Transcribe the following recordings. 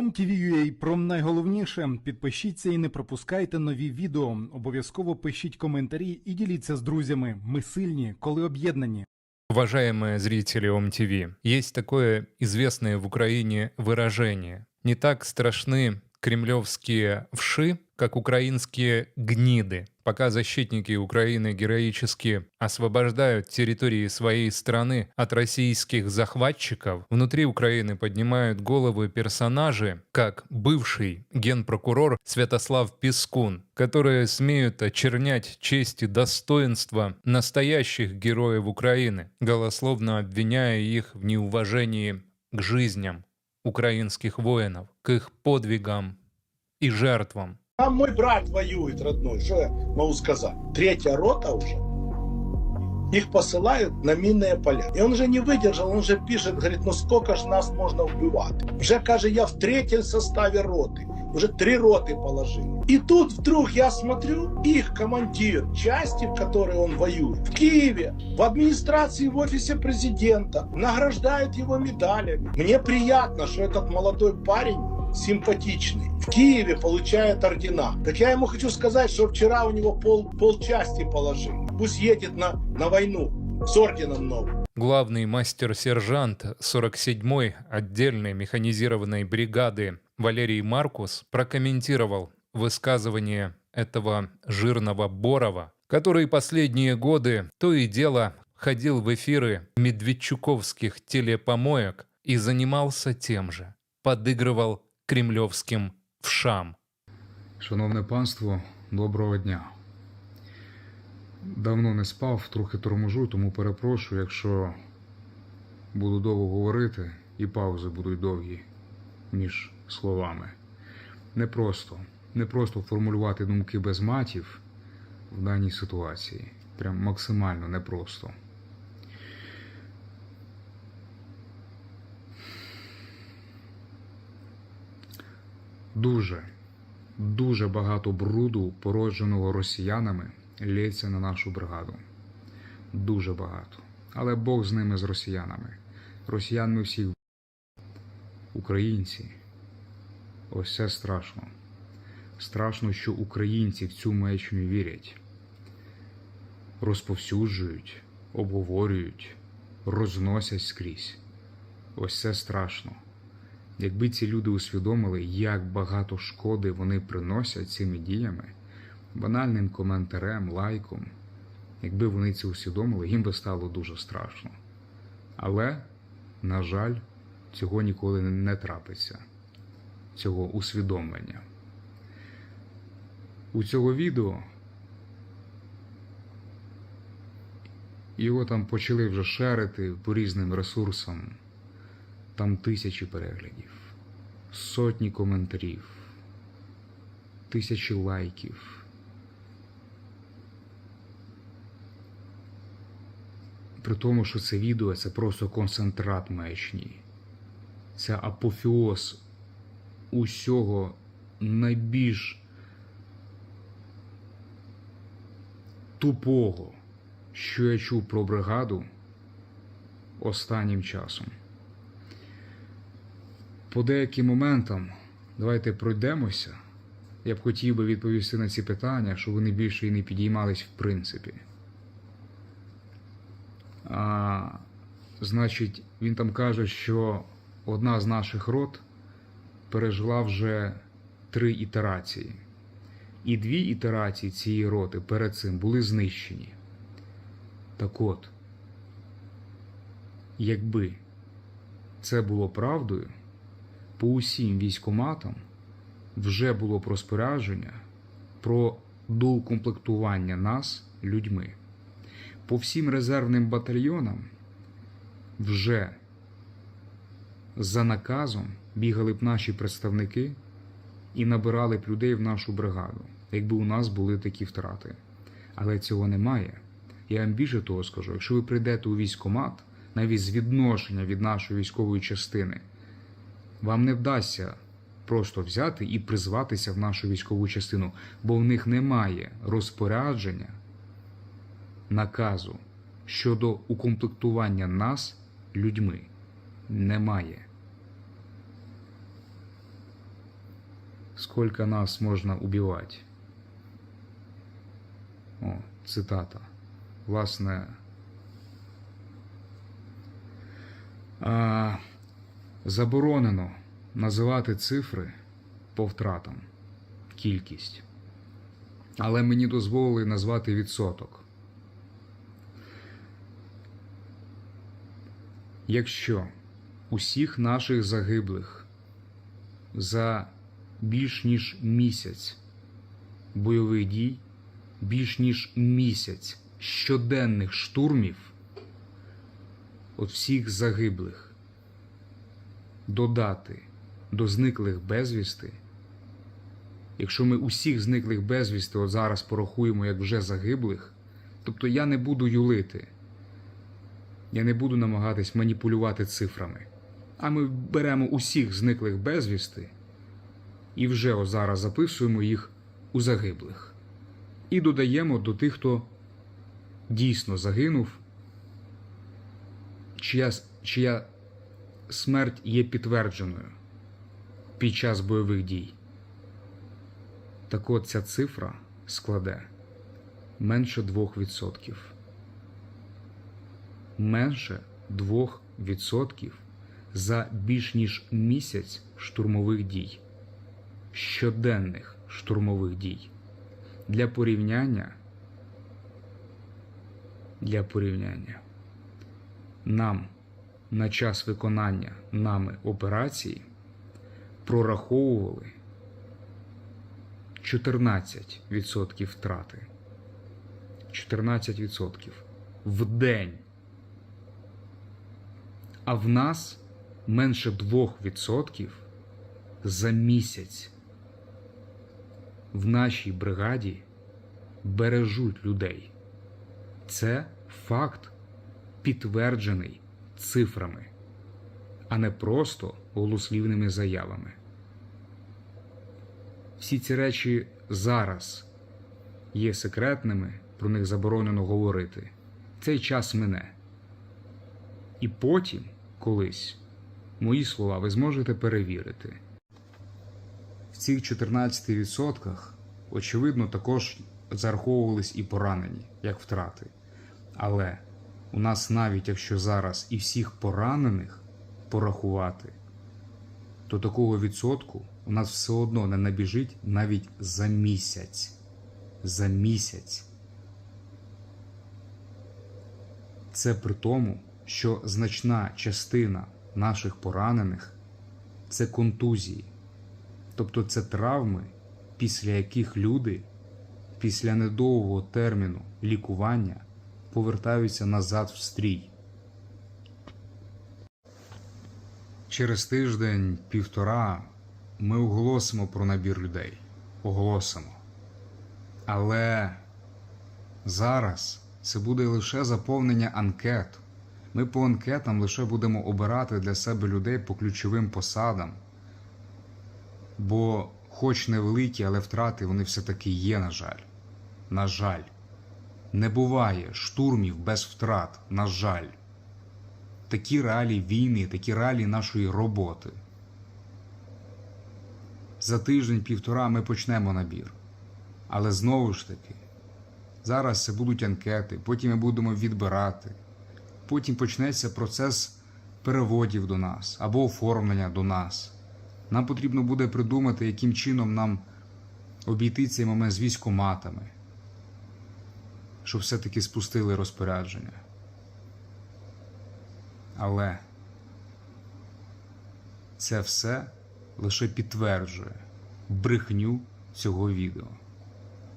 OMTV.ua про найголовніше. Підпишіться і не пропускайте нові відео. Обов'язково пишіть коментарі і діліться з друзями. Ми сильні, коли об'єднані. Уважаемые зрители ОМТВ, есть такое известное в Украине выражение. Не так страшны кремлевские вши, как украинские гниды. Пока защитники Украины героически освобождают территории своей страны от российских захватчиков, внутри Украины поднимают головы персонажи, как бывший генпрокурор Святослав Пескун, которые смеют очернять честь и достоинство настоящих героев Украины, голословно обвиняя их в неуважении к жизням украинских воинов, к их подвигам и жертвам. Там мой брат воюет, родной, что я могу сказать? Третья рота уже. Их посылают на минные поля. И он же не выдержал, он же пишет, говорит, ну сколько ж нас можно убивать? Уже, каже, я в третьем составе роты. Уже три роты положили. И тут вдруг я смотрю, их командир части, в которой он воюет, в Киеве, в администрации, в офисе президента, награждают его медалями. Мне приятно, что этот молодой парень симпатичный. В Киеве получает ордена. Так я ему хочу сказать, что вчера у него пол, полчасти положили. Пусть едет на, на войну с орденом новым. Главный мастер-сержант 47-й отдельной механизированной бригады Валерий Маркус прокомментировал высказывание этого жирного Борова, который последние годы то и дело ходил в эфиры медведчуковских телепомоек и занимался тем же, подыгрывал кремлевским вшам. Шановне панство, доброго дня. Давно не спав, трохи торможу, тому перепрошую, якщо буду довго говорити і паузи будуть довгі між словами. Непросто, непросто формулювати думки без матів в даній ситуації. Прям максимально непросто. Дуже, дуже багато бруду, породженого росіянами, лється на нашу бригаду. Дуже багато. Але Бог з ними, з росіянами. Росіян ми всіх українці. Ось це страшно. Страшно, що українці в цю маячню вірять, розповсюджують, обговорюють, розносять скрізь. Ось це страшно. Якби ці люди усвідомили, як багато шкоди вони приносять цими діями, банальним коментарем, лайком, якби вони це усвідомили, їм би стало дуже страшно. Але, на жаль, цього ніколи не трапиться, цього усвідомлення. У цього відео його там почали вже шерити по різним ресурсам. Там тисячі переглядів, сотні коментарів, тисячі лайків. При тому, що це відео це просто концентрат маячні. Це апофеоз усього найбільш тупого, що я чув про бригаду останнім часом. По деяким моментам давайте пройдемося. Я б хотів би відповісти на ці питання, щоб вони більше і не підіймались в принципі. А, Значить, він там каже, що одна з наших рот пережила вже три ітерації. І дві ітерації цієї роти перед цим були знищені. Так от, якби це було правдою по усім військоматам вже було б розпорядження про доукомплектування нас людьми. По всім резервним батальйонам вже за наказом бігали б наші представники і набирали б людей в нашу бригаду, якби у нас були такі втрати. Але цього немає. Я вам більше того скажу, якщо ви прийдете у військомат, навіть з відношення від нашої військової частини, вам не вдасться просто взяти і призватися в нашу військову частину, бо в них немає розпорядження, наказу щодо укомплектування нас людьми. Немає. сколько нас можна убивати. О, цитата. Власне. А, заборонено називати цифри по втратам, кількість. Але мені дозволили назвати відсоток. Якщо усіх наших загиблих за більш ніж місяць бойових дій, більш ніж місяць щоденних штурмів, от всіх загиблих додати до зниклих безвісти, якщо ми усіх зниклих безвісти от зараз порахуємо як вже загиблих, тобто я не буду юлити. Я не буду намагатись маніпулювати цифрами. А ми беремо усіх зниклих безвісти і вже ось зараз записуємо їх у загиблих. І додаємо до тих, хто дійсно загинув, чия, чия смерть є підтвердженою під час бойових дій. Так от ця цифра складе менше 2% менше 2% за більш ніж місяць штурмових дій, щоденних штурмових дій. Для порівняння, для порівняння, нам на час виконання нами операції прораховували 14% втрати. 14% в день а в нас менше 2% за місяць. В нашій бригаді бережуть людей. Це факт, підтверджений цифрами, а не просто голослівними заявами. Всі ці речі зараз є секретними, про них заборонено говорити. Цей час мине. І потім, колись, мої слова ви зможете перевірити. В цих 14% очевидно також зараховувались і поранені, як втрати. Але у нас навіть якщо зараз і всіх поранених порахувати, то такого відсотку у нас все одно не набіжить навіть за місяць. За місяць. Це при тому, що значна частина наших поранених це контузії, тобто це травми, після яких люди після недовгого терміну лікування повертаються назад в стрій. Через тиждень півтора ми оголосимо про набір людей. Оголосимо. Але зараз це буде лише заповнення анкет. Ми по анкетам лише будемо обирати для себе людей по ключовим посадам. Бо, хоч невеликі, але втрати вони все-таки є, на жаль. На жаль. Не буває штурмів без втрат, на жаль. Такі реалії війни, такі реалії нашої роботи. За тиждень-півтора ми почнемо набір. Але знову ж таки, зараз це будуть анкети, потім ми будемо відбирати. Потім почнеться процес переводів до нас або оформлення до нас. Нам потрібно буде придумати, яким чином нам обійти цей момент з військоматами, щоб все-таки спустили розпорядження. Але це все лише підтверджує брехню цього відео,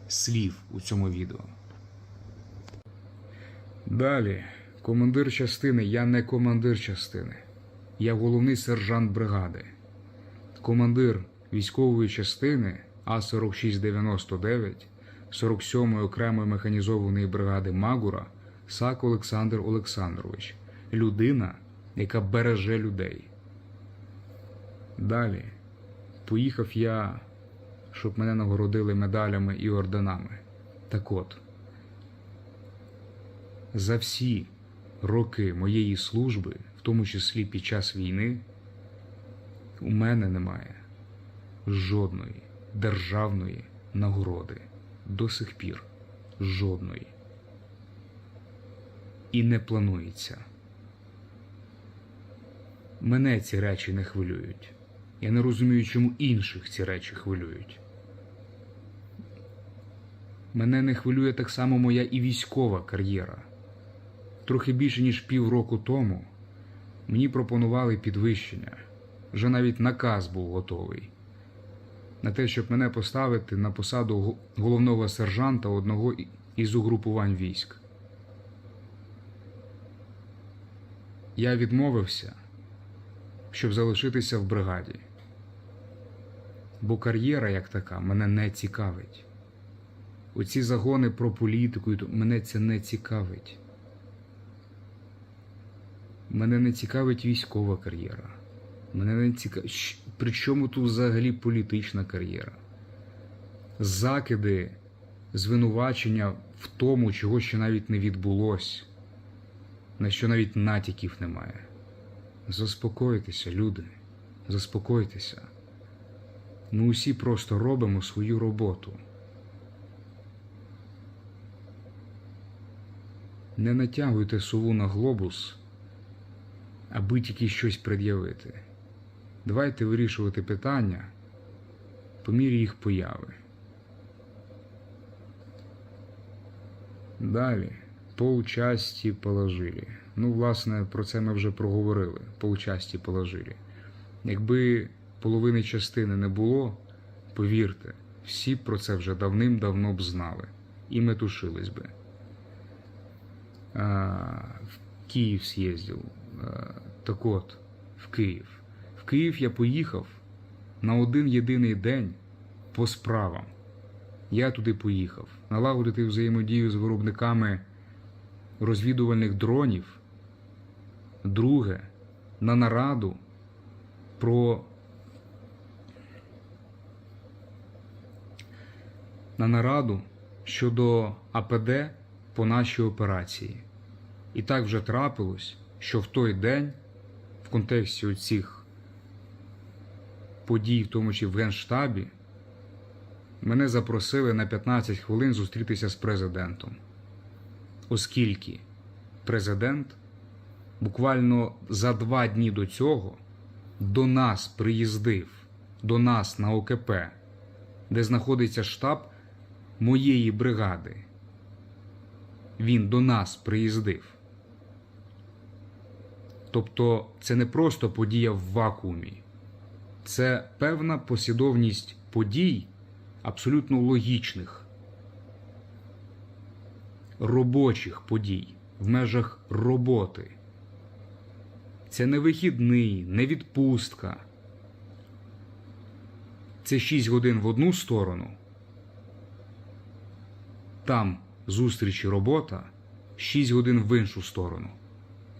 слів у цьому відео. Далі, командир частини, я не командир частини. Я головний сержант бригади. Командир військової частини А4699 47-ї окремої механізованої бригади Магура Сак Олександр Олександрович. Людина, яка береже людей. Далі поїхав я, щоб мене нагородили медалями і орденами. Так от, за всі роки моєї служби, в тому числі під час війни, у мене немає жодної державної нагороди. До сих пір жодної. І не планується. Мене ці речі не хвилюють. Я не розумію, чому інших ці речі хвилюють. Мене не хвилює так само моя і військова кар'єра. Трохи більше ніж півроку тому мені пропонували підвищення. Вже навіть наказ був готовий на те, щоб мене поставити на посаду головного сержанта одного із угрупувань військ. Я відмовився, щоб залишитися в бригаді. Бо кар'єра як така мене не цікавить. Оці загони про політику, мене це не цікавить. Мене не цікавить військова кар'єра. Мене не цікавить. Причому тут взагалі політична кар'єра? Закиди, звинувачення в тому, чого ще навіть не відбулось, на що навіть натяків немає. Заспокойтеся, люди, заспокойтеся. Ми усі просто робимо свою роботу. Не натягуйте сову на глобус, аби тільки щось пред'явити. Давайте вирішувати питання по мірі їх появи. Далі. По участі положили. Ну, власне, про це ми вже проговорили. По участі положили. Якби половини частини не було, повірте, всі про це вже давним-давно б знали і метушились би. А, в Київ з'їздив. Так от, в Київ. Київ я поїхав на один єдиний день по справам. Я туди поїхав налагодити взаємодію з виробниками розвідувальних дронів. Друге, на нараду про на нараду щодо АПД по нашій операції. І так вже трапилось, що в той день, в контексті цих подій, в тому числі в Генштабі, мене запросили на 15 хвилин зустрітися з президентом. Оскільки президент буквально за два дні до цього до нас приїздив, до нас на ОКП, де знаходиться штаб моєї бригади. Він до нас приїздив. Тобто це не просто подія в вакуумі, це певна послідовність подій, абсолютно логічних, робочих подій в межах роботи. Це не вихідний, не відпустка. Це 6 годин в одну сторону. Там зустріч і робота 6 годин в іншу сторону.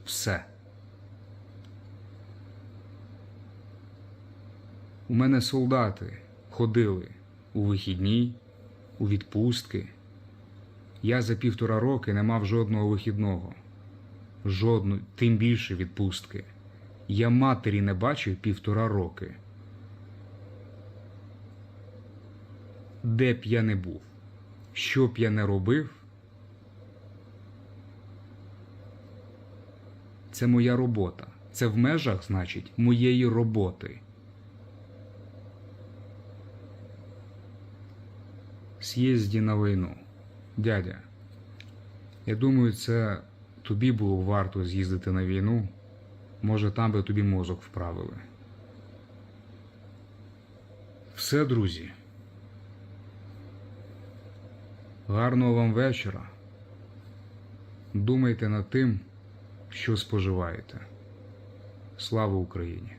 Все. У мене солдати ходили у вихідні, у відпустки. Я за півтора роки не мав жодного вихідного, жодної, тим більше відпустки. Я матері не бачив півтора роки. Де б я не був, що б я не робив, це моя робота. Це в межах, значить, моєї роботи. З'їзді на війну. Дядя, я думаю, це тобі було варто з'їздити на війну. Може, там би тобі мозок вправили. Все, друзі. Гарного вам вечора. Думайте над тим, що споживаєте. Слава Україні!